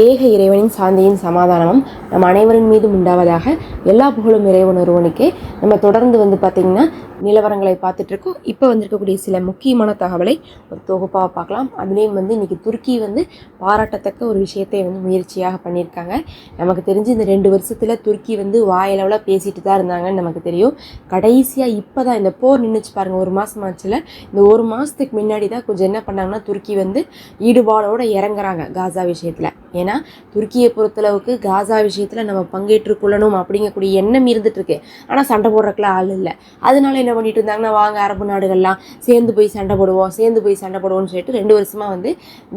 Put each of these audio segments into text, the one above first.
ஏக இறைவனின் சாந்தியின் சமாதானமும் நம் அனைவரின் மீதும் உண்டாவதாக எல்லா புகழும் இறைவன் ஒருவனுக்கே. நம்ம தொடர்ந்து வந்து பார்த்திங்கன்னா நிலவரங்களை பார்த்துட்டு இருக்கோம் இப்போ வந்திருக்கக்கூடிய சில முக்கியமான தகவலை ஒரு தொகுப்பாக பார்க்கலாம். அதுலேயும் வந்து இன்றைக்கி துருக்கி வந்து பாராட்டத்தக்க ஒரு விஷயத்தை வந்து முயற்சியாக பண்ணியிருக்காங்க. நமக்கு தெரிஞ்சு இந்த ரெண்டு வருஷத்தில் துருக்கி வந்து வாயளவில் பேசிட்டு தான் இருந்தாங்கன்னு நமக்கு தெரியும். கடைசியாக இப்போ தான் இந்த போர் நின்றுச்சு பாருங்கள் ஒரு மாதம் ஆச்சுல. இந்த ஒரு மாதத்துக்கு முன்னாடி தான் கொஞ்சம் என்ன பண்ணாங்கன்னா துருக்கி வந்து ஈடுபாடோடு இறங்குறாங்க காசா விஷயத்தில். ஏன்னா துருக்கியை பொறுத்தளவுக்கு காசா விஷயத்தில் நம்ம பங்கேற்றுக் கொள்ளணும் அப்படிங்கக்கூடிய எண்ணம் இருந்துட்டு இருக்கு. ஆனால் சண்டை போடுறக்குலாம் ஆள் இல்லை. அதனால என்ன பண்ணிட்டு இருந்தாங்கன்னா வாங்க அரபு நாடுகள்லாம் சேர்ந்து போய் சண்டை போடுவோம் சேர்ந்து போய் சண்டை போடுவோம்னு சொல்லிட்டு ரெண்டு வருஷமாக வந்து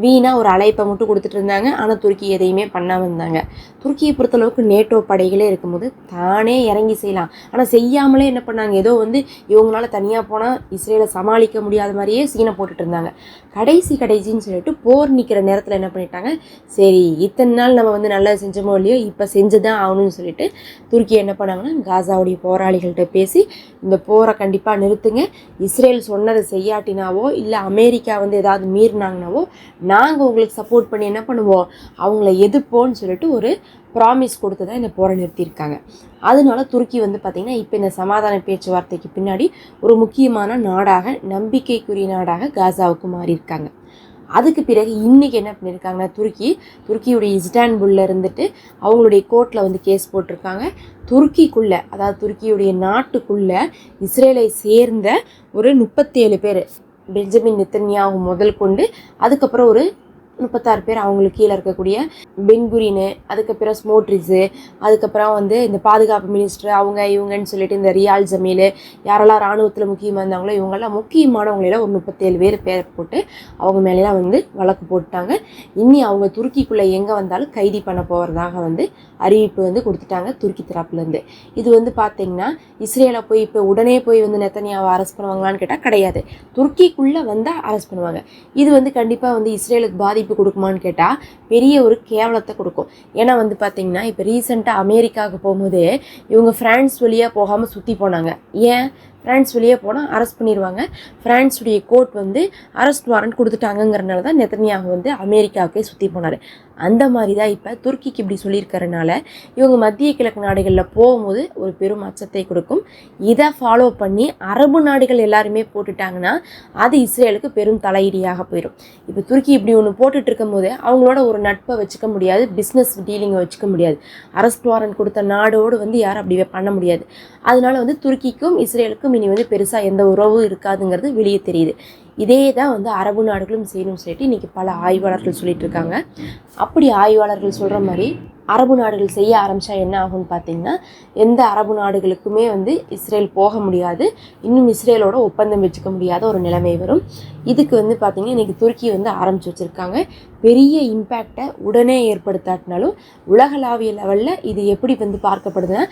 வீணாக ஒரு அழைப்பை மட்டும் கொடுத்துட்டு இருந்தாங்க. ஆனால் துருக்கி எதையுமே பண்ணாமல் இருந்தாங்க. துருக்கியை பொறுத்தளவுக்கு நேட்டோ படைகளே இருக்கும்போது தானே இறங்கி செய்யலாம். ஆனால் செய்யாமலே என்ன பண்ணாங்க? ஏதோ வந்து இவங்களால தனியாக போனால் இஸ்ரேலை சமாளிக்க முடியாத மாதிரியே சீனை போட்டுட்டு இருந்தாங்க. கடைசி கடைசின்னு சொல்லிட்டு போர் நிற்கிற நேரத்தில் என்ன பண்ணிட்டாங்க? சரி இத்தனை நாள் நம்ம வந்து நல்லா செஞ்சோமோ இல்லையோ இப்போ செஞ்சு தான் ஆகணும்னு சொல்லிட்டு துருக்கி என்ன பண்ணாங்கன்னா காசாவுடைய போராளிகள்கிட்ட பேசி இந்த போரை கண்டிப்பாக நிறுத்துங்க. இஸ்ரேல் சொன்னதை செய்யாட்டினாவோ இல்லை அமெரிக்கா வந்து ஏதாவது மீறினாங்கனாவோ நாங்கள் உங்களுக்கு சப்போர்ட் பண்ணி என்ன பண்ணுவோம்? அவங்கள எதிர்ப்போன்னு சொல்லிட்டு ஒரு ப்ராமிஸ் கொடுத்து தான் இந்த போரை நிறுத்தியிருக்காங்க. அதனால துருக்கி வந்து பார்த்திங்கன்னா இப்போ இந்த சமாதான பேச்சுவார்த்தைக்கு பின்னாடி ஒரு முக்கியமான நாடாக நம்பிக்கைக்குரிய நாடாக காசாவுக்கு மாறியிருக்காங்க. அதுக்கு பிறகு இன்றைக்கி என்ன பண்ணியிருக்காங்கன்னா துருக்கி துருக்கியுடைய இஸ்டான்புல்ல இருந்துட்டு அவங்களுடைய கோர்ட்டில் வந்து கேஸ் போட்டிருக்காங்க. துருக்கிக்குள்ளே அதாவது துருக்கியுடைய நாட்டுக்குள்ளே இஸ்ரேலை சேர்ந்த ஒரு முப்பத்தேழு பேர் பெஞ்சமின் நித்தன்யாவும் முதல் கொண்டு அதுக்கப்புறம் ஒரு முப்பத்தாறு பேர் அவங்களுக்கு கீழே இருக்கக்கூடிய பென்குரினு அதுக்கப்புறம் ஸ்மோட்ரிஸு அதுக்கப்புறம் வந்து இந்த பாதுகாப்பு மினிஸ்டர் அவங்க இவங்கன்னு சொல்லிட்டு இந்த ரியால் ஜமீல் யாரெல்லாம் இராணுவத்தில் முக்கியமாக இருந்தாங்களோ இவங்கெல்லாம் முக்கியமானவங்களெல்லாம் ஒரு முப்பத்தேழு பேர் பேர் போட்டு அவங்க மேலெலாம் வந்து வழக்கு போட்டுட்டாங்க இனி அவங்க துருக்கிக்குள்ளே எங்கே வந்தாலும் கைதி பண்ண போகிறதாக வந்து அறிவிப்பு வந்து கொடுத்துட்டாங்க துருக்கி தரப்புலேருந்து. இது வந்து பார்த்தீங்கன்னா இஸ்ரேலை போய் இப்போ உடனே போய் வந்து நெத்தனியாவை அரெஸ்ட் பண்ணுவாங்களான்னு கேட்டால் கிடையாது. துருக்கிக்குள்ளே வந்தால் அரெஸ்ட் பண்ணுவாங்க. இது வந்து கண்டிப்பாக வந்து இஸ்ரேலுக்கு பாதிப்பு கொடுக்குமான்னு கேட்டால் பெரிய ஒரு கேவலத்தை கொடுக்கும். ஏன்னா வந்து பார்த்தீங்கன்னா இப்போ ரீசெண்டாக அமெரிக்காவுக்கு போகும்போது இவங்க ஃப்ரான்ஸ் வழியாக போகாமல் சுற்றி போனாங்க. ஏன்? ஃப்ரான்ஸ் வெளியே போனால் அரெஸ்ட் பண்ணிடுவாங்க ஃப்ரான்ஸுடைய கோர்ட் வந்து அரெஸ்ட் வாரண்ட் கொடுத்துட்டாங்கங்கிறனால தான் நெத்தனியாக வந்து அமெரிக்காவுக்கே சுற்றி போனார். அந்த மாதிரி தான் இப்போ துருக்கிக்கு இப்படி சொல்லியிருக்கறனால இவங்க மத்திய கிழக்கு நாடுகளில் போகும்போது ஒரு பெரும் அச்சத்தை கொடுக்கும். இதை ஃபாலோ பண்ணி அரபு நாடுகள் எல்லாருமே போட்டுட்டாங்கன்னா அது இஸ்ரேலுக்கு பெரும் தலையீடியாக போயிடும் இப்போ துருக்கி இப்படி ஒன்று போட்டுட்டு இருக்கும்போது அவங்களோட ஒரு நட்பை வச்சுக்க முடியாது பிஸ்னஸ் டீலிங்கை வச்சுக்க முடியாது. அரெஸ்ட் வாரண்ட் கொடுத்த நாடோடு வந்து யாரும் அப்படி பண்ண முடியாது. அதனால வந்து துருக்கிக்கும் இஸ்ரேலுக்கும் இனி வந்து பெருசாக எந்த உறவும் இருக்காதுங்கிறது வெளியே தெரியுது. இதே தான் வந்து அரபு நாடுகளும் செய்யணும்னு சொல்லிட்டு இன்றைக்கி பல ஆய்வாளர்கள் சொல்லிட்டு இருக்காங்க அப்படி ஆய்வாளர்கள் சொல்கிற மாதிரி அரபு நாடுகள் செய்ய ஆரம்பித்தா என்ன ஆகும்னு பார்த்தீங்கன்னா எந்த அரபு நாடுகளுக்குமே வந்து இஸ்ரேல் போக முடியாது. இன்னும் இஸ்ரேலோட ஒப்பந்தம் வச்சுக்க முடியாத ஒரு நிலைமை வரும். இதுக்கு வந்து பார்த்திங்கன்னா இன்றைக்கி துருக்கி வந்து ஆரம்பித்து வச்சுருக்காங்க. பெரிய இம்பேக்டை உடனே ஏற்படுத்தாட்டினாலும் உலகளாவிய லெவலில் இது எப்படி வந்து பார்க்கப்படுதுன்னா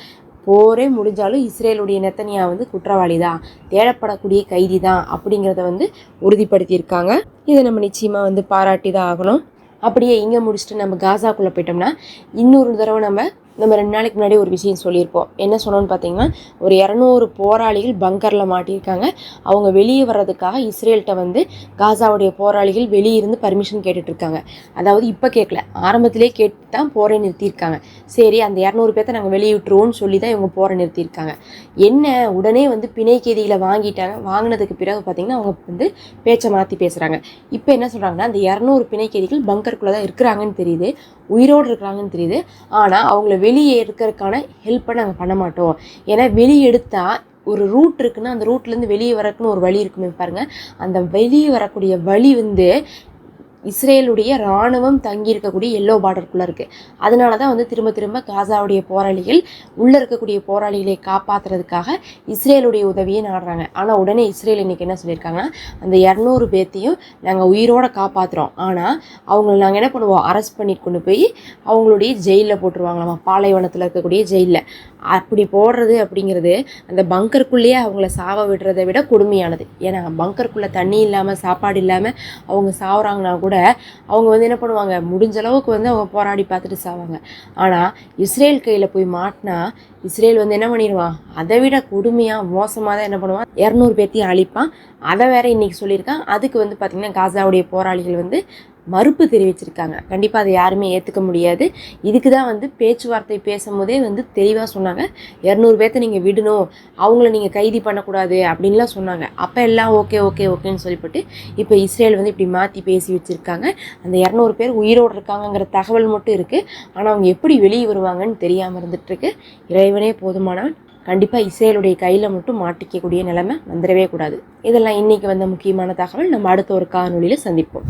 போரே முடிஞ்சாலும் இஸ்ரேலுடைய நெத்தனியா வந்து குற்றவாளி தான் தேடப்படக்கூடிய கைதி தான் அப்படிங்கிறத வந்து உறுதிப்படுத்தியிருக்காங்க. இதை நம்ம நிச்சயமாக வந்து பாராட்டி தான் ஆகணும். அப்படியே இங்கே முடிச்சுட்டு நம்ம காசாக்குள்ளே போயிட்டோம்னா இன்னொரு தடவை நம்ம நம்ம ரெண்டு நாளைக்கு முன்னாடி ஒரு விஷயம் சொல்லியிருப்போம். என்ன சொன்னோன்னு பார்த்தீங்கன்னா ஒரு இரநூறு போராளிகள் பங்கரில் மாட்டியிருக்காங்க. அவங்க வெளியே வர்றதுக்காக இஸ்ரேல்கிட்ட வந்து காசாவுடைய போராளிகள் வெளியே இருந்து பர்மிஷன் கேட்டுட்ருக்காங்க. அதாவது இப்போ கேட்கல. ஆரம்பத்திலே கேட்டு தான் போரை நிறுத்தியிருக்காங்க. சரி அந்த இரநூறு பேர்த்த நாங்கள் வெளியே விட்டுருவோம்னு சொல்லி தான் இவங்க போரை நிறுத்தியிருக்காங்க. என்ன உடனே வந்து பிணை வாங்கிட்டாங்க. வாங்கினதுக்கு பிறகு பார்த்தீங்கன்னா அவங்க வந்து பேச்சை மாற்றி பேசுகிறாங்க இப்போ என்ன சொல்கிறாங்கன்னா அந்த இரநூறு பிணை கைதிகள் பங்கருக்குள்ளே தான் இருக்கிறாங்கன்னு தெரியுது. உயிரோடு இருக்கிறாங்கன்னு தெரியுது. ஆனால் அவங்கள வெளியே இருக்கிறதுக்கான ஹெல்ப்பை நாங்கள் பண்ண மாட்டோம். ஏன்னா வெளியே எடுத்தால் ஒரு ரூட் இருக்குன்னா அந்த ரூட்லேருந்து வெளியே வரக்குன்னு ஒரு வழி இருக்குமே பாருங்கள் அந்த வெளியே வரக்கூடிய வழி வந்து இஸ்ரேலுடைய இராணுவம் தங்கி இருக்கக்கூடிய எல்லோ பார்டருக்குள்ளே இருக்குது அதனால தான் வந்து திரும்ப திரும்ப காசாவுடைய போராளிகள் உள்ளே இருக்கக்கூடிய போராளிகளை காப்பாற்றுறதுக்காக இஸ்ரேலுடைய உதவியை நாடுறாங்க. ஆனால் உடனே இஸ்ரேல் இன்றைக்கி என்ன சொல்லியிருக்காங்கன்னா அந்த இரநூறு பேர்த்தையும் நாங்கள் உயிரோடு காப்பாற்றுறோம் ஆனால் அவங்கள நாங்கள் என்ன பண்ணுவோம்? அரெஸ்ட் பண்ணி கொண்டு போய் அவங்களுடைய ஜெயிலில் போட்டுருவாங்களாமா? பாலைவனத்தில் இருக்கக்கூடிய ஜெயிலில் அப்படி போடுறது அப்படிங்கிறது அந்த பங்கருக்குள்ளேயே அவங்கள சாவ விடுறதை விட கொடுமையானது. ஏன்னா பங்கருக்குள்ளே தண்ணி இல்லாமல் சாப்பாடு இல்லாமல் அவங்க சாவுறாங்கன்னா கூட அவங்க வந்து என்ன பண்ணுவாங்க? முடிஞ்ச அளவுக்கு வந்து அவங்க போராடி பார்த்துட்டு சாவாங்க. ஆனால் இஸ்ரேல் கையில் போய் மாட்டினா இஸ்ரேல் வந்து என்ன பண்ணிடுவான்? அதை விட கொடுமையாக மோசமாக தான் என்ன பண்ணுவான்? இரநூறு பேர்த்தையும் அழிப்பான். அதை வேற இன்னைக்கு சொல்லியிருக்கான். அதுக்கு வந்து பார்த்திங்கன்னா காசாவுடைய போராளிகள் வந்து மறுப்பு தெரிவிச்சிருக்காங்க. கண்டிப்பாக அதை யாருமே ஏற்றுக்க முடியாது. இதுக்கு தான் வந்து பேச்சுவார்த்தை பேசும்போதே வந்து தெளிவாக சொன்னாங்க. இரநூறு பேர்த்த நீங்கள் விடணும். அவங்கள நீங்கள் கைது பண்ணக்கூடாது அப்படின்லாம் சொன்னாங்க. அப்போ எல்லாம் ஓகே ஓகே ஓகேன்னு சொல்லிவிட்டு இப்போ இஸ்ரேல் வந்து இப்படி மாற்றி பேசி வச்சுருக்காங்க. அந்த இரநூறு பேர் உயிரோடு இருக்காங்கங்கிற தகவல் மட்டும் இருக்குது ஆனால் அவங்க எப்படி வெளியே வருவாங்கன்னு தெரியாமல் இருந்துகிட்ருக்கு இறைவனே போதுமானவன் கண்டிப்பாக இஸ்ரேலுடைய கையில் மட்டும் மாட்டிக்கக்கூடிய நிலைமை வந்துடவே கூடாது. இதெல்லாம் இன்றைக்கி வந்த முக்கியமான தகவல். நம்ம அடுத்த ஒரு காணொலியில் சந்திப்போம்.